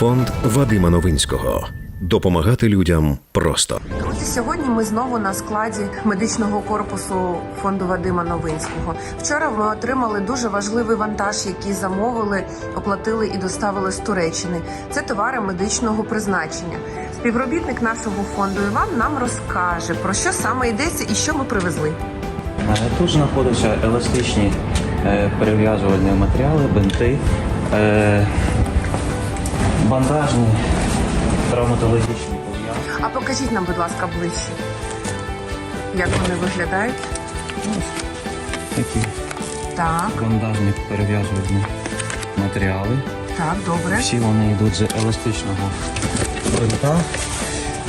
Фонд Вадима Новинського. Допомагати людям просто. Сьогодні ми знову на складі медичного корпусу фонду Вадима Новинського. Вчора ми отримали дуже важливий вантаж, який замовили, оплатили і доставили з Туреччини. Це товари медичного призначення. Співробітник нашого фонду Іван нам розкаже про що саме йдеться і що ми привезли. Е, Тут знаходяться еластичні е, перев'язувальні матеріали, бинти, бандажні, травматологічні пов'язки. А покажіть нам, будь ласка, ближче, як вони виглядають. Такі Так, бандажні перев'язувальні матеріали. так, добре. Всі вони йдуть з еластичного бинта.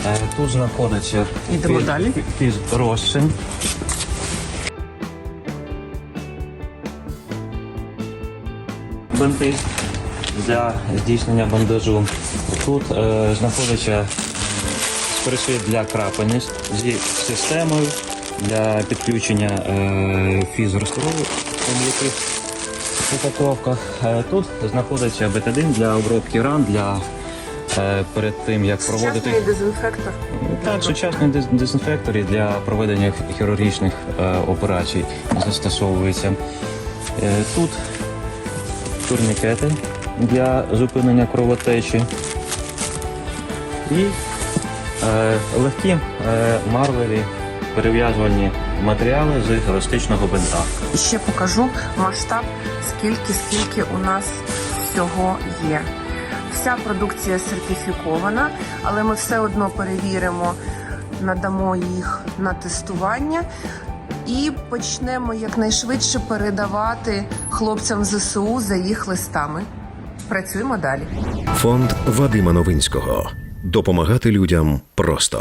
Е, Тут знаходиться Йдемо фіз- далі. фіз- розчин. Бинти для здійснення бандажу. Тут е, знаходиться списи для крапельниць зі системою для підключення е, фізрозтвору упаковках. Е, Тут знаходиться бетадин для обробки ран, для е, перед тим як проводити дезінфектор. так, сучасні дез- дезінфектори для проведення хірургічних е, операцій застосовуються. Е, тут турнікети для зупинення кровотечі і е, легкі е, марвелі перев'язувальні матеріали з еластичного бинта. І ще покажу масштаб, скільки скільки у нас всього є. Вся продукція сертифікована, але ми все одно перевіримо, надамо їх на тестування і почнемо якнайшвидше передавати хлопцям ЗСУ за їх листами. Працюємо далі. Фонд Вадима Новинського. Допомагати людям просто.